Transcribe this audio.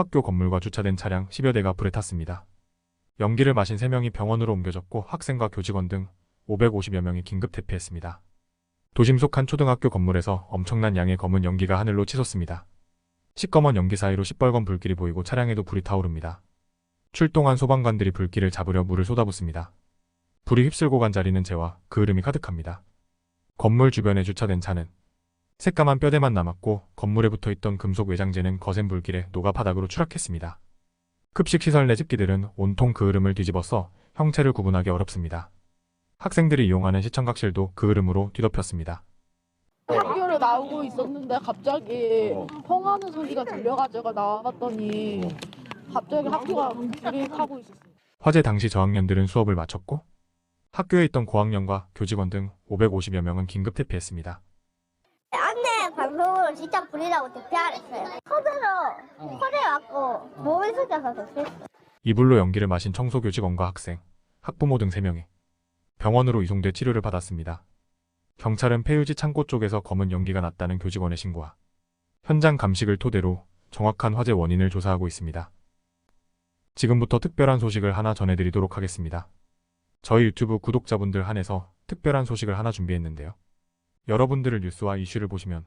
학교 건물과 주차된 차량 10여 대가 불에 탔습니다. 연기를 마신 3명이 병원으로 옮겨졌고 학생과 교직원 등 550여 명이 긴급 대피했습니다. 도심 속 한 초등학교 건물에서 엄청난 양의 검은 연기가 하늘로 치솟습니다. 시꺼먼 연기 사이로 시뻘건 불길이 보이고 차량에도 불이 타오릅니다. 출동한 소방관들이 불길을 잡으려 물을 쏟아붓습니다. 불이 휩쓸고 간 자리는 재와 그 흐름이 가득합니다. 건물 주변에 주차된 차는 새까만 뼈대만 남았고 건물에 붙어 있던 금속 외장재는 거센 불길에 녹아 바닥으로 추락했습니다. 급식 시설 내 집기들은 온통 그 흐름을 뒤집어서 형체를 구분하기 어렵습니다. 학생들이 이용하는 시청각실도 그 흐름으로 뒤덮였습니다. 학교를 나오고 있었는데 갑자기 펑하는 소리가 들려가지고 나와봤더니 갑자기 학교가 불이 타고 있었어요. 화재 당시 저학년들은 수업을 마쳤고 학교에 있던 고학년과 교직원 등 550여 명은 긴급 대피했습니다. 방송으로 진짜 불이라고 대피하랬어요. 커드로 코를 맞고 몸을 숙여서 대피했어요. 이불로 연기를 마신 청소 교 직원과 학생, 학부모 등 3명이 병원으로 이송돼 치료를 받았습니다. 경찰은 폐유지 창고 쪽에서 검은 연기가 났다는 교직원의 신고와 현장 감식을 토대로 정확한 화재 원인을 조사하고 있습니다. 지금부터 특별한 소식을 하나 전해드리도록 하겠습니다. 저희 유튜브 구독자분들 한해서 특별한 소식을 하나 준비했는데요. 여러분들을 뉴스와 이슈를 보시면